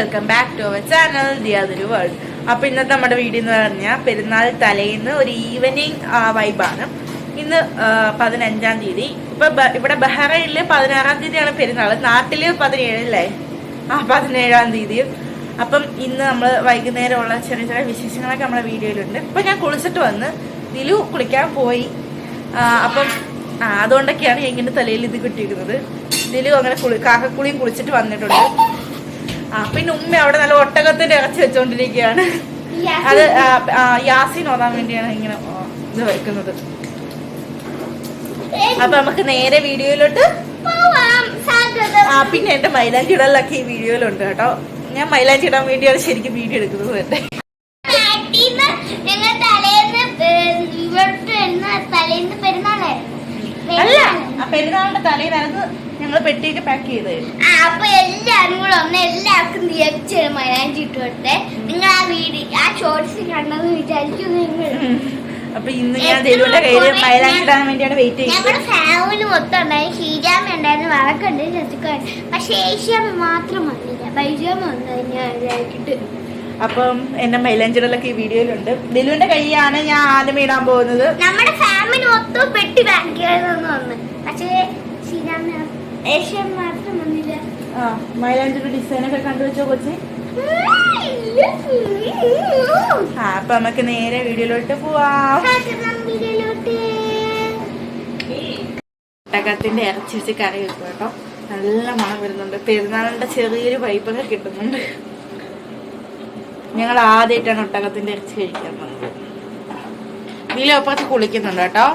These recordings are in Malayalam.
Welcome back to our channel the അതൊരു വേൾഡ് അപ്പൊ ഇന്നത്തെ നമ്മുടെ വീഡിയോ എന്ന് പറഞ്ഞാൽ പെരുന്നാൾ തലേന്ന് ഒരു ഈവനിങ് വൈബാണ് ഇന്ന് പതിനഞ്ചാം തീയതി. ഇപ്പൊ ഇവിടെ ബഹ്റൈനിൽ പതിനാറാം തീയതിയാണ് പെരുന്നാൾ. നാട്ടിൽ പതിനേഴല്ലേ ആ പതിനേഴാം തീയതി. അപ്പം ഇന്ന് നമ്മൾ വൈകുന്നേരമുള്ള ചെറിയ ചെറിയ വിശേഷങ്ങളൊക്കെ നമ്മുടെ വീഡിയോയിലുണ്ട്. ഇപ്പൊ ഞാൻ കുളിച്ചിട്ട് വന്ന് ദിലു കുളിക്കാൻ പോയി. അപ്പം അതുകൊണ്ടൊക്കെയാണ് എങ്ങനെ തലയിൽ ഇത് കിട്ടിയിരിക്കുന്നത് ദിലു അങ്ങനെ കുളി കാക്കക്കുളിയും കുളിച്ചിട്ട് വന്നിട്ടുണ്ട്. ആ പിന്നെ ഉമ്മ അവിടെ നല്ല ഒട്ടകത്തിന്റെ ഇറച്ചി വെച്ചോണ്ടിരിക്കുകയാണ്. അത് യാസിൻ ഓതാൻ വേണ്ടിയാണ് ഇങ്ങനെ ഇത് വെക്കുന്നത്. അപ്പൊ നമുക്ക് നേരെ വീഡിയോയിലോട്ട് ആ പിന്നെ എന്റെ മൈലാഞ്ചി ഇടലൊക്കെ ഈ വീഡിയോയിലുണ്ട് കേട്ടോ. ഞാൻ മൈലാഞ്ചി ഇടാൻ വേണ്ടിയാണ് ശരിക്കും വീഡിയോ എടുക്കുന്നത് എന്റെ നാട്ടീന്ന് ഞങ്ങൾ തലേന്ന് ഏഹ്, ഇവിടുത്തെ എന്നാ തലേന്ന് പെരുന്നാളായിരുന്നു അല്ല പെരുന്നാൾ. ആ തലേന്നായിരുന്നു ഞങ്ങൾ പെട്ടിയൊക്കെ പാക്ക് ചെയ്ത്. അപ്പൊ എല്ലാരും കൂടെ ഒന്ന് എല്ലാവർക്കും തിരിച്ച് മൈലാഞ്ചി ഇട്ട് കൊടുത്തേ നിങ്ങൾ ആ വീഡിയോ ആ ഷോർട്സ് കണ്ടെന്ന് വിചാരിക്കും നിങ്ങൾ അപ്പൊ ഇന്ന് ഞാൻ ദേവിയുടെ കയ്യിൽ കുറേ- മൈലാഞ്ചി ഇടാൻ വേണ്ടിയാണ് വെയിറ്റ് ഞങ്ങളുടെ ചെയ്യുന്നത് ഫാമിലി മൊത്തം ഉണ്ടായിരുന്നു ഷീജാമ ഉണ്ടായിരുന്നു വഴക്കുണ്ട് ശശിക്ക പക്ഷെ ഏഷ്യാമ മാത്രം വന്നില്ല. ബൈജാമ ഉണ്ടായിരുന്നു ഞാൻ വിചാരിച്ചിട്ട് അപ്പം എന്റെ മൈലാഞ്ചിടലൊക്കെ ഈ വീഡിയോയിലുണ്ട്. ദിലുവിന്റെ കൈയാണ് ഞാൻ ആദ്യം ഇടാൻ പോകുന്നത്. നമ്മുടെ ഫാമിലി മൊത്തം പെട്ടി ബാങ്കിയായിരുന്നു വന്ന് പക്ഷേ ആ മൈലാഞ്ചിയുടെ ഡിസൈനൊക്കെ കണ്ടുവെച്ചോ കൊച്ചി? ആ അപ്പൊ നമുക്ക് നേരെ വീഡിയോയിലോട്ട് പോവാം. ഒട്ടകത്തിന്റെ ഇറച്ചി വെച്ച് കറി വെക്കും കേട്ടോ. നല്ല മണം വരുന്നുണ്ട്. പെരുന്നാളിന്റെ ചെറിയൊരു വൈബൊക്കെ കിട്ടുന്നുണ്ട്. ഞങ്ങൾ ആദ്യമായിട്ടാണ് ഒട്ടകത്തിന്റെ ഇറച്ചി കഴിക്കാൻ പോകുന്നത്. ഇതിലൊപ്പത്ത് കുളിക്കുന്നുണ്ട് കേട്ടോ.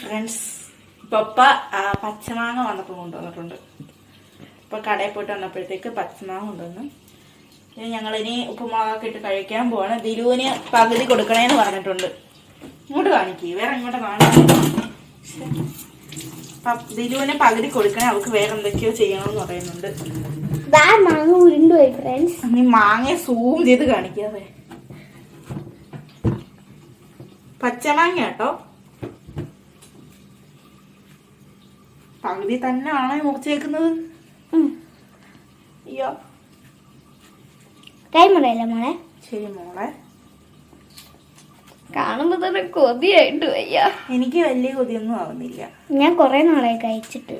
ഫ്രണ്ട്സ് പപ്പ പച്ചമാങ്ങ വന്നപ്പോൾ കൊണ്ടുവന്നിട്ടുണ്ട്. ഇപ്പൊ കടയിൽ പോയിട്ട് വന്നപ്പോഴത്തേക്ക് പച്ചമാങ്ങ കൊണ്ടുവന്നു. ഇനി ഞങ്ങളിനി ഉപ്പുമാവൊക്കെ ഇട്ട് കഴിക്കാൻ പോവാണ്. ദിലുവിന് പകുതി കൊടുക്കണേന്ന് പറഞ്ഞിട്ടുണ്ട്. ഇങ്ങോട്ട് കാണിക്കേ. വേറെ ഇങ്ങോട്ട് കാണാം ദിലുവിന് പകുതി കൊടുക്കണേ അവൾക്ക് വേറെ എന്തൊക്കെയോ ചെയ്യണമെന്ന് പറയുന്നുണ്ട്. മാങ്ങ ഉരുണ്ടുപോയി ഫ്രണ്ട്സ് നീ സൂം ചെയ്ത് കാണിക്കാതെ പച്ചമാങ്ങ കേട്ടോ പകുതി തന്നെ ആണോ മുറിച്ചേക്കുന്നത്? അയ്യോ. മോളെ? ശരി മോളെ. കാണുമ്പോ തന്നെ കൊതിയായിട്ട് വയ്യ. എനിക്ക് വലിയ കൊതിയൊന്നും ആവുന്നില്ല. ഞാൻ കൊറേ നാളെ കഴിച്ചിട്ട്.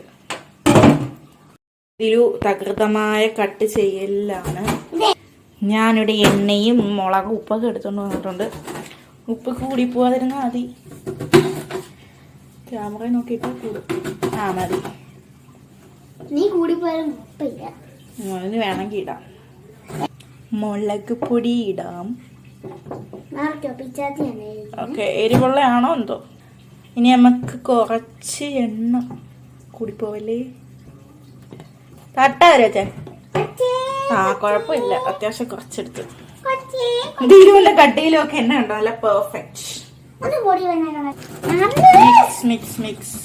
ഇതിലു തകൃതമായ കട്ട് ചെയ്യലാണ് ഞാനിവിടെ എണ്ണയും മുളകും ഉപ്പൊക്കെ എടുത്തോണ്ട് വന്നിട്ടുണ്ട്. ഉപ്പ് കൂടി പോവാതിരുന്നാ മതി. ക്യാമറ നോക്കിയിട്ട് കൂടും. ആ മതി. നീ കൂടി പോയാലും അതിന് വേണമെങ്കിൽ ഇടാം. മുളക് പൊടി ഇടാം. ഓക്കെ എരിവുള്ളയാണോ എന്തോ? ഇനി നമുക്ക് കുറച്ച് എണ്ണ കൂടി കൂടിപ്പോവല്ലേ? തട്ട വരച്ചേ ആ കുഴപ്പമില്ല. അത്യാവശ്യം കുറച്ചെടുത്ത്. ഇതിലുമല്ല കട്ടിയിലും ഒക്കെ എണ്ണ ഉണ്ടോ? നല്ല പെർഫെക്റ്റ് ഒന്ന് പൊടി മിക്സ് മിക്സ് മിക്സ്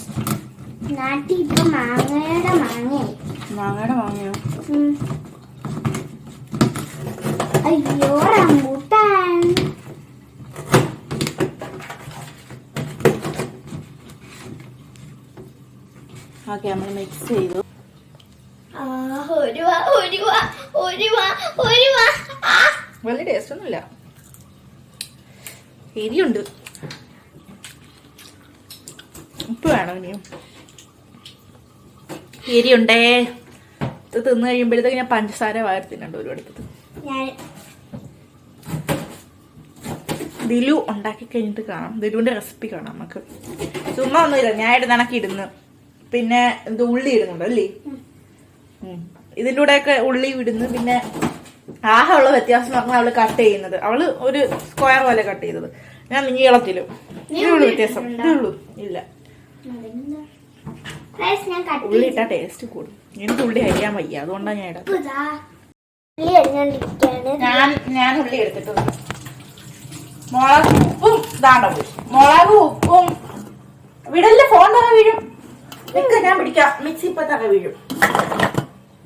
നാട്ടി ഇപ്പൊ മാങ്ങയുടെ മാങ്ങയായി മാങ്ങയുടെ മാങ്ങയോ. അയ്യോ റംബൂട്ടാൻ. ഓക്കെ നമ്മൾ മിക്സ് ചെയ്തു. വലിയ ടേസ്റ്റ് ഒന്നുമില്ല. എരിയുണ്ട്. ഉപ്പ് വേണം ഇനിയും. എരിയുണ്ടേ? ഇത് തിന്നു കഴിയുമ്പോഴത്തേക്ക് ഞാൻ പഞ്ചസാര വാരത്തിനുണ്ട് ഒരു അടുത്തത് ദിലു ഉണ്ടാക്കി കഴിഞ്ഞിട്ട് കാണാം. ദിലുവിന്റെ റെസിപ്പി കാണാം നമുക്ക്. ചുമ്മാ ഒന്നുമില്ല. ഞാൻ ഇവിടെ നനക്കി ഇടുന്നു. പിന്നെ ഇത് ഉള്ളി ഇടുന്നുണ്ട് അല്ലേ? ഇതിന്റെ ഒക്കെ ഉള്ളി ഇടുന്നു. പിന്നെ ആഹ ഉള്ള വ്യത്യാസം പറഞ്ഞ അവൾ കട്ട് ചെയ്യുന്നത്. അവൾ ഒരു സ്ക്വയർ പോലെ കട്ട് ചെയ്തത്. ഞാൻ നീളത്തിലും ഇതേ ഉള്ളൂ വ്യത്യാസം. ഇതേ ഉള്ളൂ. ഇല്ല. ഉള്ളി ഇട്ടാ ടേസ്റ്റ് കൂടും. എനിക്ക് ഉള്ളി അരിയാൻ വയ്യ. അതുകൊണ്ടാണ് ഞാൻ ഇടാം ചെയ്തതാ. ഉള്ളി അരിഞ്ഞോണ്ടിരിക്കുകയാണ്. ഞാൻ ഞാൻ ഉള്ളി എടുത്തിട്ടുണ്ട് മുളക് ഉപ്പും ഇതാണ്ടോ? മുളക് ഉപ്പും. വിടല്ലേ ഫോൺ തറ വീഴും. നിക്ക് ഞാൻ പിടിക്കാം. മിക്സി ഇപ്പൊ തറ വീഴും.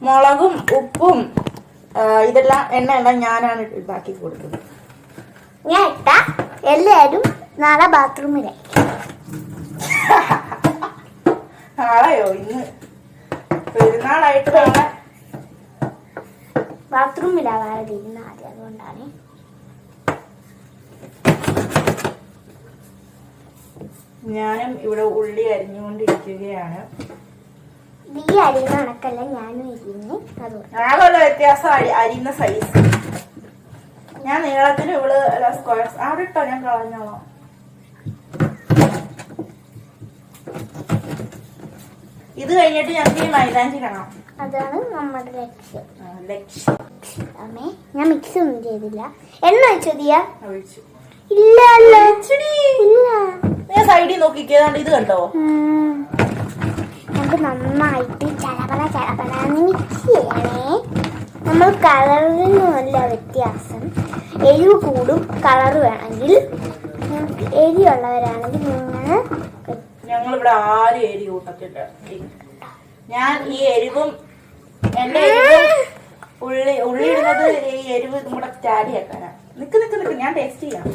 മുളകും ഉപ്പും ഇതെല്ലാം എണ്ണ എല്ലാം ഞാനാണ് ഇതാക്കി കൊടുക്കുന്നത്. ഞാൻ ഇട്ട എല്ലാരും നാളെ ബാത്റൂമിലായി നാളെയോ ഇന്ന്? പെരുന്നാളായിട്ട് നാളെ? ബാത്റൂമിലാവാതെ ഇരുന്ന് ആദ്യം അതുകൊണ്ടാണ്. ഞാനും ഇവിടെ ഉള്ളി അരിഞ്ഞുകൊണ്ടിരിക്കുകയാണ്. നീ അരിയുന്ന കണക്കല്ല ഞാനും ഇരുന്ന് അതുകൊണ്ട് വ്യത്യാസം അരി- അരിയുന്ന സൈസ് ഞാൻ നീളത്തിന് ഇവൾ സ്ക്വയർ അവിടെ ഇട്ടോ? ഞാൻ കളഞ്ഞോളാം. ഇത് കഴിഞ്ഞിട്ട് ഞങ്ങൾക്ക് ഈ മൈലാഞ്ചി കാണാം അതാണ് നമ്മുടെ ലക്ഷ്യം. ലക്ഷ്യം. അമ്മേ ഞാൻ മിക്സ് ഒന്നും ചെയ്തില്ല. എണ്ണ ഒഴിച്ചോ ദിയ? ഒഴിച്ചു. ഇല്ല ഇല്ല. ഞാൻ സൈഡിൽ നോക്കിക്കേതാണ്ട് ഇത് കണ്ടോ? നമുക്ക് നന്നായിട്ട് ചലപല ചടപടാന്ന് മിക്സ് ചെയ്യണേ. നമ്മൾ കളറിനല്ല വ്യത്യാസം. എരിവ് കൂടും കളർ വേണമെങ്കിൽ. നിങ്ങൾക്ക് എരിവുള്ളവരാണെങ്കിൽ നിങ്ങൾ ഞങ്ങളിവിടെ ആരും എരി കൂട്ടത്തില്ല. ഞാൻ ഈ എരിവും എന്റെ എരിവും ഉള്ളി ഉള്ളി ഇടുന്നത് ഈ എരിവ് നമ്മുടെ ചാടി ആക്കാനാ നിക്ക് നിക്ക് നിക്ക്. ഞാൻ ടേസ്റ്റ് ചെയ്യാം.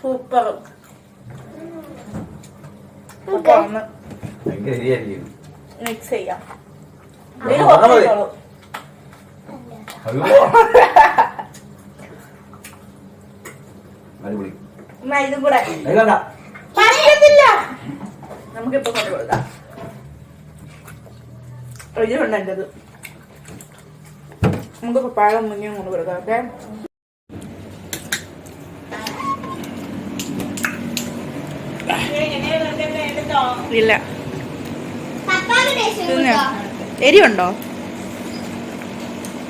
സൂപ്പർ മിക്സ് ചെയ്യാം ആ, ഇത് അത് മതി. കുറച്ചേയുള്ളൂ. അയ്യോ. അടിപൊളി എന്നാ ഇതും കൂടെ. പറ്റത്തില്ല നമുക്കിപ്പൊ കൊണ്ട് കൊടുക്കാം. ഇതിലുണ്ട് എന്റത് നമുക്ക് പപ്പാഴം മുന്നേ കൊണ്ട് കൊടുക്കാം ഓക്കെ? ഇല്ല. എരിയുണ്ടോ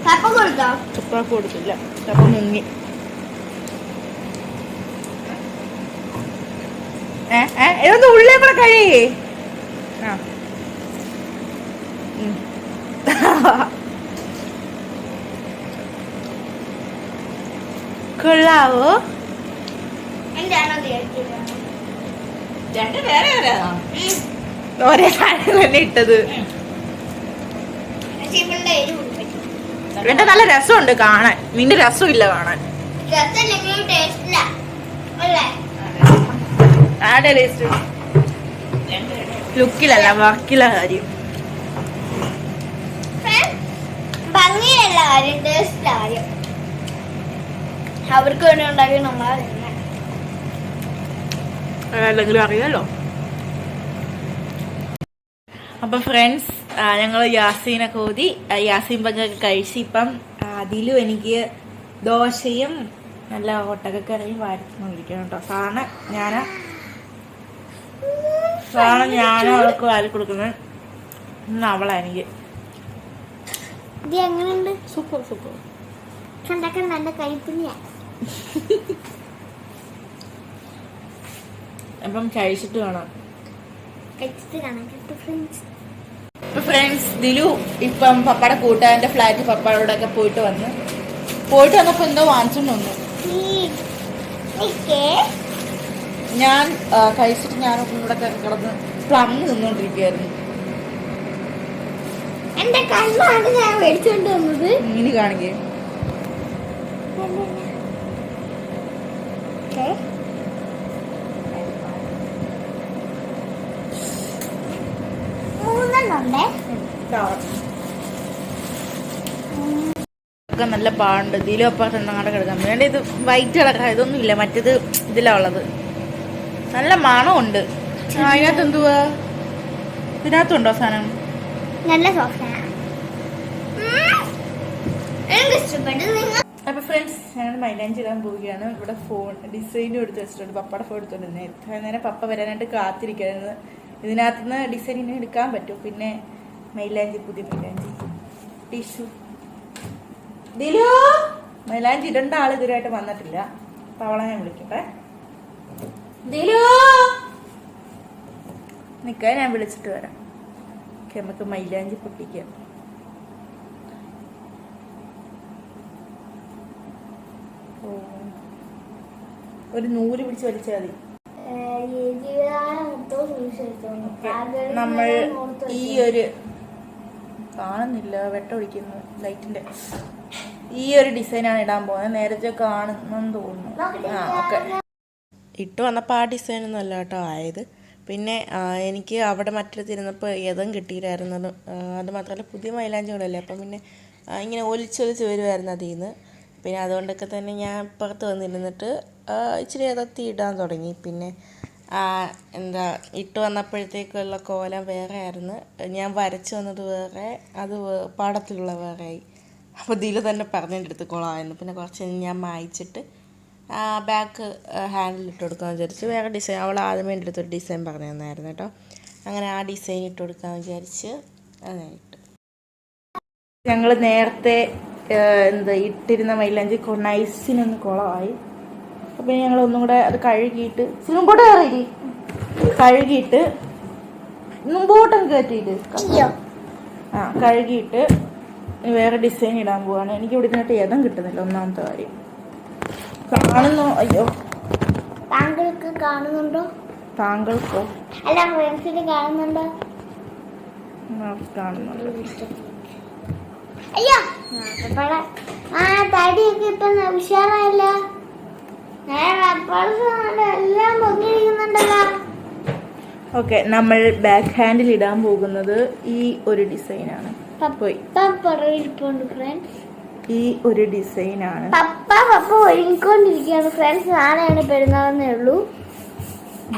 പപ്പ കൊടുത്തോ ഉപ്പ കൊടുത്തില്ല. കപ്പ മുങ്ങി. ഇതൊന്ന് ഉള്ളേ കൂടെ കഴിയേ ആ. കൊള്ളാവോ? രണ്ട് വേറെ ഒരേ. സാധനം തന്നെ ഇട്ടത്. എന്റെ നല്ല രസമുണ്ട് കാണാൻ. നിന്റെ രസമില്ല കാണാൻ. രസം ടേസ്റ്റില്ല അല്ലേ? ആടെ ലുക്കിലല്ല വർക്കില കാര്യം. ഭംഗിയല്ല കാര്യം ടേസ്റ്റ് കാര്യം. അവർക്ക് വേണ്ടി ഉണ്ടാക്കി നമ്മളാ തിന്നെ അല്ലെങ്കിലും അറിയാലോ? അപ്പൊ ഫ്രണ്ട്സ് ഞങ്ങൾ യാസീനൊക്കെ ആ, യാസീൻ പങ്കൊക്കെ കഴിച്ച് ഇപ്പം അതിലും എനിക്ക് ദോശയും നല്ല ഒട്ടകക്കറിയും ഇരിക്കണം കേട്ടോ. സാധാരണ ഞാനാ സാധാരണ ഞാനും അവൾക്ക് വാരി കൊടുക്കുന്നത് ഇന്ന് അവളാ എനിക്ക് ഇത് എങ്ങനെയുണ്ട്? Super super. കണ്ടൊക്കെ നല്ല കൈപ്പുണ്യ അപ്പം കഴിച്ചിട്ട് കാണാം. കഴിച്ചിട്ട് കേട്ടോ ഫ്രണ്ട്സ് ഫ്രണ്ട്സ് ദിലു ഇപ്പം പപ്പയുടെ കൂട്ടുകാരന്റെ ഫ്ലാറ്റ് പപ്പയുടെ ഒക്കെ പോയിട്ട് വന്ന്. പോയിട്ട് വന്നപ്പോ എന്തോ വാങ്ങിച്ചോണ്ട് വന്നു. ഞാൻ കഴിച്ചിട്ട് ഞാൻ ഇവിടെ കിടന്ന് പ്ലം നിന്നോണ്ടിരിക്കുകയായിരുന്നു എന്റെ കണ്ണാണ് ഞാൻ മേടിച്ചോണ്ട് വന്നത്. ഇനി കാണിക്കേ. ഒക്കെ നല്ല പാടുണ്ട്. ഇതിലും അപ്പുറത്ത് കിടക്കാൻ. വേണ്ട ഇത് വൈറ്റ് കിടക്കാം ഇതൊന്നും ഇല്ല മറ്റേത് ഇതിലാ ഉള്ളത്. നല്ല മണമുണ്ട്. അതിനകത്ത് എന്തുവാ ഇതിനകത്തുണ്ടോ സാധനം? നല്ല അപ്പൊ ഫ്രണ്ട്സ് ഞങ്ങൾ മൈലാഞ്ചി ഇടാൻ പോവുകയാണ്. ഇവിടെ ഫോൺ ഡിസൈനും എടുത്ത് വെച്ചിട്ടുണ്ട്. പപ്പയുടെ ഫോൺ എടുത്തോണ്ടിരുന്നത് എത്ര നേരം പപ്പ വരാനായിട്ട് കാത്തിരിക്കുന്നത് ഇതിനകത്ത് നിന്ന് ഡിസൈൻ ഇനി എടുക്കാൻ പറ്റും. പിന്നെ മൈലാഞ്ചി പുതിയ മൈലാഞ്ചി. ടിഷ്യൂ. ദിലു! മൈലാഞ്ചി ഇടേണ്ട ആൾ ഇതുവരെയായിട്ട് വന്നിട്ടില്ല. അപ്പൊ അവളെ ഞാൻ വിളിക്കട്ടെ. ദിലു നിക്കാൻ ഞാൻ വിളിച്ചിട്ട് വരാം. നമുക്ക് മൈലാഞ്ചി പൊട്ടിക്കാം. ഒരു നൂൽ പിടിച്ച് വലിച്ചാൽ മതി. നമ്മൾ ഈ ഒരു കാണുന്നില്ല വെട്ടൊടിക്കുന്നു ലൈറ്റിന്റെ. ഈ ഒരു ഡിസൈനാണ് ഇടാൻ പോകുന്നത്. നേരത്തെ കാണുന്നെന്ന് തോന്നുന്നു. ആ ഓക്കെ. ഇട്ട് വന്നപ്പോൾ ആ ഡിസൈൻ ഒന്നും അല്ല കേട്ടോ ആയത്. പിന്നെ എനിക്ക് അവിടെ മറ്റിടത്തിരുന്നപ്പോൾ ഏതും കിട്ടിയില്ലായിരുന്നു. അത് മാത്രമല്ല പുതിയ മൈലാഞ്ചികളല്ലേ? അപ്പം പിന്നെ ഇങ്ങനെ ഒലിച്ചൊലിച്ച് വരുമായിരുന്നു അതിൽ നിന്ന്. പിന്നെ അതുകൊണ്ടൊക്കെ തന്നെ ഞാൻ പുറത്ത് വന്നിരുന്നിട്ട് ഇച്ചിരി ഏതത്തി ഇടാൻ തുടങ്ങി. പിന്നെ എന്താ ഇട്ട് വന്നപ്പോഴത്തേക്കുള്ള കോലം വേറെ ആയിരുന്നു ഞാൻ വരച്ച് വന്നത് വേറെ അത് പാടത്തിലുള്ള വേറെ ആയി അപ്പോൾ ഇതിൽ തന്നെ പറഞ്ഞതിന്റെ അടുത്ത് കുളമായിരുന്നു പിന്നെ കുറച്ച് ഞാൻ മായിച്ചിട്ട് ബാക്ക് ഹാൻഡിൽ ഇട്ട് കൊടുക്കാമെന്ന് വിചാരിച്ചു വേറെ ഡിസൈൻ അവൾ ആദ്യമേ എന്റെ അടുത്തൊരു ഡിസൈൻ പറഞ്ഞു തന്നായിരുന്നു കേട്ടോ. അങ്ങനെ ആ ഡിസൈൻ ഇട്ട് കൊടുക്കാമെന്ന് വിചാരിച്ച് അതായിട്ട് ഞങ്ങൾ നേരത്തെ എന്താ ഇട്ടിരുന്ന മൈലാഞ്ചി നൈസിനൊന്ന് കുളമായി. അപ്പം ഞങ്ങൾ ഒന്നും കൂടെ അത് കഴുകിയിട്ട് മുമ്പോട്ട് കയറിയില്ലേ കഴുകിയിട്ട് മുമ്പോട്ടും കയറ്റിയിട്ട് ആ കഴുകിയിട്ട് വേറെ ഡിസൈൻ ഇടാൻ പോവാണ്. എനിക്ക് ഇവിടെ നിന്നിട്ട് ഏതും കിട്ടുന്നില്ല ഒന്നാമത്തെ കാര്യം. കാണുന്നു? അയ്യോ. താങ്കൾക്ക് കാണുന്നുണ്ടോ? താങ്കൾക്കോ? അല്ല ഫ്രണ്ട്സിന് കാണുന്നുണ്ടോ? കാണുന്നുണ്ട്. അയ്യോ. ആ തടിയൊക്കെ ഇപ്പൊ ഉഷാറായല്ല. എല്ലാം പൊങ്ങിയിരിക്കുന്നുണ്ടല്ലോ. ഓക്കെ നമ്മൾ ബാക്ക് ഹാൻഡിൽ ഇടാൻ പോകുന്നത് ഈ ഒരു ഡിസൈനാണ് പോയി. ഫ്രണ്ട്സ് ഈ ഒരു ഡിസൈനാണ്. പപ്പ പപ്പ ഒരുങ്ങിക്കൊണ്ടിരിക്കുകയാണ്. ഫ്രണ്ട്സ് നാളെയാണ് പെരുന്നാളെന്നേ ഉള്ളൂ.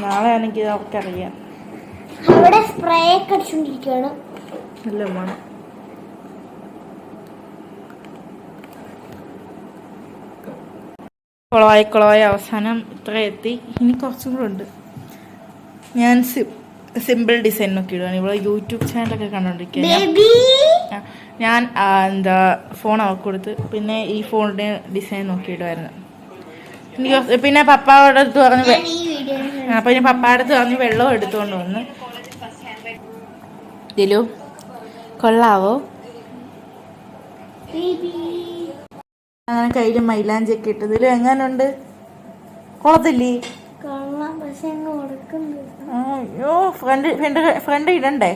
നാളെ ആണെങ്കിൽ അവർക്കറിയാം. അവിടെ സ്പ്രേ ഒക്കെ അടിച്ചുകൊണ്ടിരിക്കുകയാണ്. നല്ല മണം. കുളമായി കുളമായി അവസാനം ഇത്ര എത്തി. ഇനി കുറച്ചും കൂടെ ഉണ്ട്. ഞാൻ സിമ്പിൾ ഡിസൈൻ നോക്കി ഇടുകയാണ് ഇവിടെ യൂട്യൂബ് ചാനലൊക്കെ കണ്ടോണ്ടിരിക്കുക. ഞാൻ എന്താ ഫോൺ അവർക്ക് കൊടുത്ത് പിന്നെ ഈ ഫോണിന്റെ ഡിസൈൻ നോക്കി ഇടുമായിരുന്നു എനിക്ക് പിന്നെ പപ്പാടെ അടുത്ത് പറഞ്ഞു അപ്പൊ പിന്നെ പപ്പായുടെ അടുത്ത് പറഞ്ഞു വെള്ളം എടുത്തുകൊണ്ട് വന്ന്. ദിലു കൊള്ളാവോ? അങ്ങനെ കയ്യിൽ മൈലാഞ്ചി ഒക്കെ ഇട്ട്. ദിലു എങ്ങാനുണ്ട്? ഉടക്കുന്നു അയ്യോ ഫ്രണ്ട് ഫ്രണ്ട് ഫ്രണ്ട് ഇടണ്ടേ?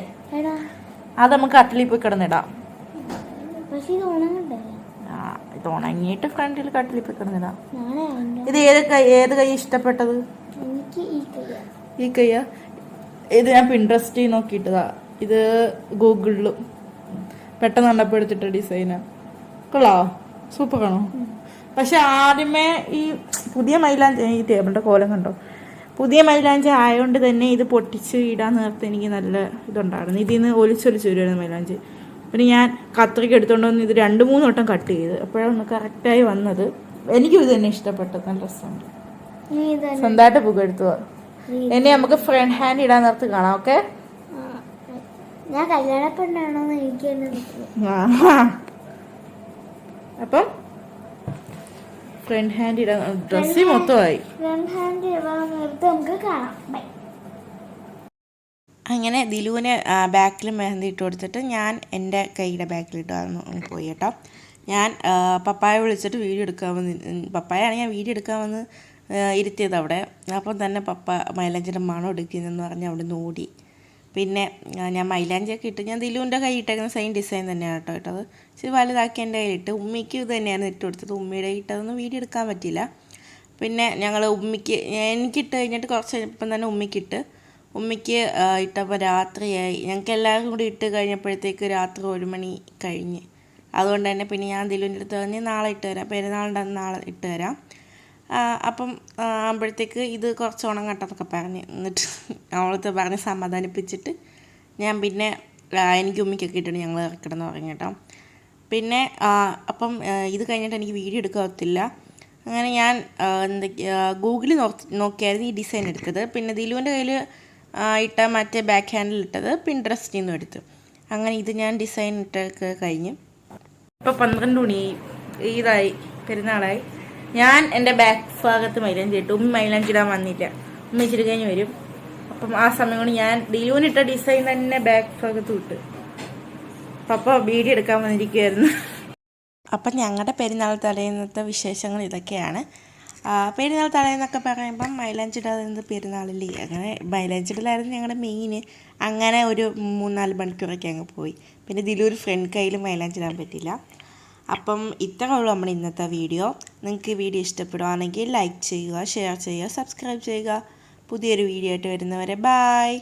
അത് നമുക്ക് കട്ടിലിൽ പോയി കിടന്നിടാം. ഇത് ഉണങ്ങിയിട്ട് ഫ്രണ്ടിൽ കട്ടിലിൽ പോയി കിടന്നിടാം. ഇത് ഏത് കൈ ഏത് കൈ ഇഷ്ടപ്പെട്ടത്? ഈ കയ്യ ഇത് ഞാൻ പിൻട്രസ്റ്റിൽ നോക്കിയിട്ടതാ. ഇത് ഗൂഗിളിലും പെട്ടെന്ന് കണ്ടപ്പോൾ എടുത്തിട്ട കൊള്ളാ കൊള്ളാവോ? സൂപ്പറാണോ? പക്ഷെ ആദ്യമേ ഈ പുതിയ മൈലാഞ്ചി ഈ ടേബിളിന്റെ കോലം കണ്ടോ? പുതിയ മൈലാഞ്ചി ആയതുകൊണ്ട് തന്നെ ഇത് പൊട്ടിച്ച് ഇടാൻ നേരത്തെ എനിക്ക് നല്ല ഇതുണ്ടായിരുന്നു. ഇതിൽ നിന്ന് ഒലിച്ചൊലിച്ച് വരുമായിരുന്നു മൈലാഞ്ചി. പിന്നെ ഞാൻ കത്രിക എടുത്തുകൊണ്ട് വന്ന് ഇത് രണ്ട് മൂന്ന് വട്ടം കട്ട് ചെയ്ത് അപ്പോഴാണ് കറക്റ്റായി വന്നത്. എനിക്കും ഇത് തന്നെ ഇഷ്ടപ്പെട്ടത് നല്ല രസമുണ്ട്. തന്നെ സ്വന്തമായിട്ട് പുക എടുത്തു എന്നെ നമുക്ക് ഫ്രണ്ട് ഹാൻഡ് ഇടാൻ നേരത്ത് കാണാം ഓക്കെ ഞാൻ കല്യാണ പെണ്ണാണോന്ന് എനിക്ക്. അപ്പം ഫ്രണ്ട് ഹാൻഡ് ഇടാൻ ഡ്രസ്സിൽ മൊത്തമായി. ഫ്രണ്ട് ഹാൻഡ് ഇടാൻ നേരത്തെ നമുക്ക് കാണാം. ബൈ അങ്ങനെ ദിലുവിന് ബാക്കിൽ മെഹന്തി ഇട്ട് കൊടുത്തിട്ട് ഞാൻ എന്റെ കൈയുടെ ബാക്കിലിട്ടായിരുന്നു അങ്ങ് പോയി കേട്ടോ. ഞാൻ പപ്പായ വിളിച്ചിട്ട് വീഡിയോ എടുക്കാൻ വന്ന് പപ്പായാണ് ഞാൻ വീഡിയോ എടുക്കാൻ വന്ന് ഇരുത്തിയത് അവിടെ. അപ്പം തന്നെ പപ്പ മൈലഞ്ചിന്റെ മണം എടുക്കുന്നതെന്ന് പറഞ്ഞ് അവിടെ നിന്ന് ഓടി. പിന്നെ ഞാൻ മൈലാഞ്ചിയൊക്കെ ഇട്ട് ഞാൻ ദിലുവിന്റെ കൈ ഇട്ടേക്കുന്ന സെയിം ഡിസൈൻ തന്നെയാണ് കേട്ടോ ഇട്ടത്. ഇച്ചിരി വലുതാക്കി എന്റെ കയ്യിലിട്ട് ഉമ്മിക്ക് ഇത് തന്നെയാണ് ഇട്ട് കൊടുത്തത്. ഉമ്മിയുടെ ഇട്ടതൊന്നും വീഡിയോ എടുക്കാൻ പറ്റില്ല പിന്നെ ഞങ്ങൾ ഉമ്മിക്ക് എനിക്കിട്ട് കഴിഞ്ഞിട്ട് കുറച്ച് ഇപ്പം തന്നെ ഉമ്മിക്കിട്ട് ഉമ്മിക്ക് ഇട്ടപ്പോൾ രാത്രിയായി. ഞങ്ങൾക്ക് എല്ലാവരും കൂടി ഇട്ട് കഴിഞ്ഞപ്പോഴത്തേക്ക് രാത്രി ഒരു മണി കഴിഞ്ഞ്. അതുകൊണ്ട് തന്നെ പിന്നെ ഞാൻ ദിലുവിന്റെ അടുത്ത് പറഞ്ഞ് നാളെ ഇട്ട് തരാം. പെരുന്നാളിന്റെ നാളെ ഇട്ട് തരാം. അപ്പം ആകുമ്പോഴത്തേക്ക് ഇത് കുറച്ച് ഉണങ്ങട്ടെന്നൊക്കെ പറഞ്ഞ് എന്നിട്ട് അവളത്ത് പറഞ്ഞ് സമാധാനിപ്പിച്ചിട്ട് ഞാൻ പിന്നെ എനിക്ക് ഉമ്മിക്കൊക്കെ ഇട്ടിട്ട് ഞങ്ങൾ ഇറക്കിടന്ന് പറഞ്ഞു കേട്ടോ. പിന്നെ അപ്പം ഇത് കഴിഞ്ഞിട്ട് എനിക്ക് വീഡിയോ എടുക്കാൻ ഒത്തില്ല അങ്ങനെ ഞാൻ എന്താ ഗൂഗിളിൽ നോക്കി നോക്കിയായിരുന്നു ഈ ഡിസൈൻ എടുത്തത്. പിന്നെ ദിലുവിന്റെ കയ്യിൽ ഇട്ട മറ്റേ ബാക്ക് ഹാൻഡിൽ ഇട്ടത് പിൻട്രസ്റ്റിൽ നിന്നും എടുത്തു. അങ്ങനെ ഇത് ഞാൻ ഡിസൈൻ ഇട്ടൊക്കെ കഴിഞ്ഞ്. ഇപ്പോൾ പന്ത്രണ്ട് മണി ഈദായി പെരുന്നാളായി. ഞാൻ എന്റെ ബാക്ക് ഭാഗത്ത് മൈലാഞ്ചി ഇട്ടു. ഉമ്മ മൈലാഞ്ചി ഇടാൻ വന്നില്ല. ഉമ്മ ഇച്ചിരി കഴിഞ്ഞ് വരും. അപ്പം ആ സമയം കൊണ്ട് ഞാൻ ദിലുവിനിട്ട ഡിസൈൻ തന്നെ ബാക്ക് ഭാഗത്ത് വിട്ട് പപ്പ വീഡിയോ എടുക്കാൻ വന്നിരിക്കുമായിരുന്നു അപ്പം ഞങ്ങളുടെ പെരുന്നാൾ തലേന്നത്തെ വിശേഷങ്ങൾ ഇതൊക്കെയാണ്. പെരുന്നാൾ തലേന്നൊക്കെ പറയുമ്പം മൈലാഞ്ചി ഇടാതെ പെരുന്നാളില്ലേ? അങ്ങനെ മൈലാഞ്ചി ഇടലായിരുന്നു ഞങ്ങളുടെ മെയിൻ അങ്ങനെ ഒരു മൂന്നാൽ മണിക്കൂറൊക്കെ അങ്ങ് പോയി. പിന്നെ ഇതിലൊരു ഫ്രണ്ട് കയ്യിൽ മൈലാഞ്ചി ഇടാൻ പറ്റില്ല അപ്പം ഇത്രേ ഉള്ളൂ നമ്മുടെ ഇന്നത്തെ വീഡിയോ. നിങ്ങൾക്ക് ഈ വീഡിയോ ഇഷ്ടപ്പെടുവാണെങ്കിൽ ലൈക്ക് ചെയ്യുക ഷെയർ ചെയ്യുക സബ്സ്ക്രൈബ് ചെയ്യുക. പുതിയൊരു വീഡിയോ ആയിട്ട് വരുന്നവരെ ബായ്